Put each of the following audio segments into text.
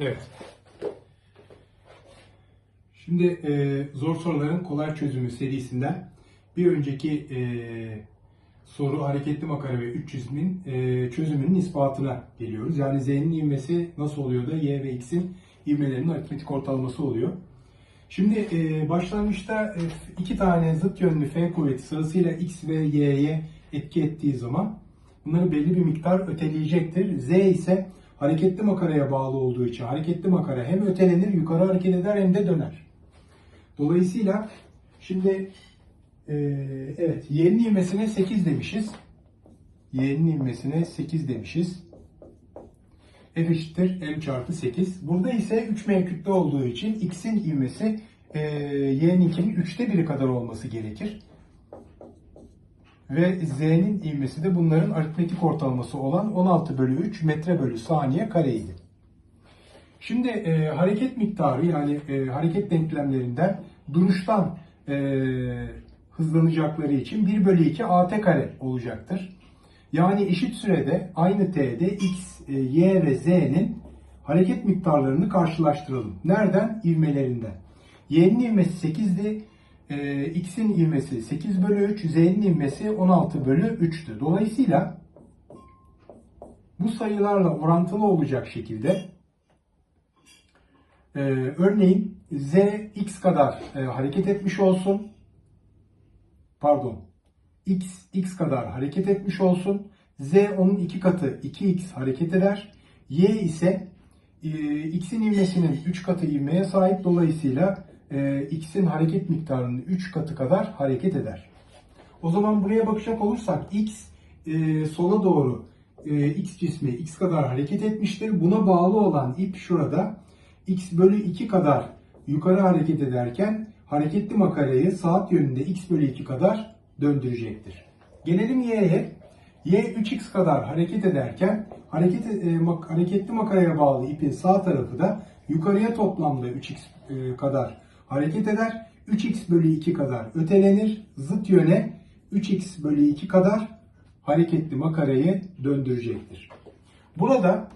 Evet. Şimdi e, zor soruların kolay çözümü serisinden bir önceki e, soru hareketli makara ve 300'ün e, çözümünün ispatına geliyoruz. Yani z'nin ivmesi nasıl oluyor da y ve x'in ivmelerinin aritmetik ortalaması oluyor. Şimdi e, başlangıçta e, iki tane zıt yönlü f kuvveti sırasıyla x ve y'ye etki ettiği zaman bunları belli bir miktar öteleyecektir. Z ise hareketli makaraya bağlı olduğu için hareketli makara hem ötelenir, yukarı hareket eder hem de döner. Dolayısıyla şimdi e, evet y'nin ivmesine 8 demişiz. Y'nin ivmesine 8 demişiz. F eşittir m çarpı 8. Burada ise 3m kütle olduğu için x'in ivmesi e, y'ninkinin 3'te 1'i kadar olması gerekir. Ve z'nin ivmesi de bunların aritmetik ortalaması olan 16 bölü 3 metre bölü saniye kareydi. Şimdi e, hareket miktarı yani e, hareket denklemlerinden duruştan e, hızlanacakları için 1 bölü 2 at kare olacaktır. Yani eşit sürede aynı t'de x, e, y ve z'nin hareket miktarlarını karşılaştıralım. Nereden? İvmelerinden. y'nin ivmesi 8'di. E, x'in ivmesi 8 bölü 3, z'nin ivmesi 16 bölü 3'tü. Dolayısıyla bu sayılarla orantılı olacak şekilde e, örneğin z x kadar e, hareket etmiş olsun. Pardon. x x kadar hareket etmiş olsun. z onun iki katı 2x hareket eder. y ise e, x'in ivmesinin 3 katı ivmeye sahip. Dolayısıyla e, x'in hareket miktarının 3 katı kadar hareket eder. O zaman buraya bakacak olursak x e, sola doğru e, x cismi x kadar hareket etmiştir. Buna bağlı olan ip şurada x bölü 2 kadar yukarı hareket ederken hareketli makarayı saat yönünde x bölü 2 kadar döndürecektir. Gelelim y'ye. y 3x kadar hareket ederken hareket, e, mak- hareketli makaraya bağlı ipin sağ tarafı da yukarıya toplamda 3x e, kadar hareket eder. 3x bölü 2 kadar ötelenir. Zıt yöne 3x bölü 2 kadar hareketli makarayı döndürecektir. Burada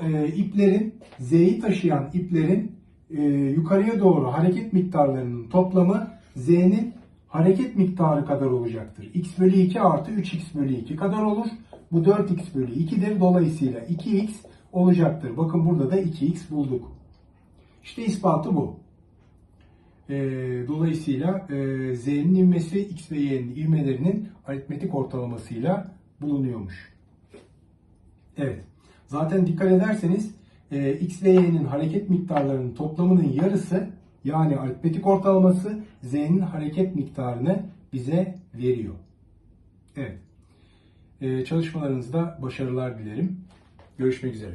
e, iplerin z'yi taşıyan iplerin e, yukarıya doğru hareket miktarlarının toplamı z'nin hareket miktarı kadar olacaktır. x bölü 2 artı 3x bölü 2 kadar olur. Bu 4x bölü 2'dir. Dolayısıyla 2x olacaktır. Bakın burada da 2x bulduk. İşte ispatı bu. E, dolayısıyla e, z'nin ivmesi x ve y'nin ivmelerinin aritmetik ortalamasıyla bulunuyormuş. Evet. Zaten dikkat ederseniz e, x ve y'nin hareket miktarlarının toplamının yarısı yani aritmetik ortalaması z'nin hareket miktarını bize veriyor. Evet. E, çalışmalarınızda başarılar dilerim. Görüşmek üzere.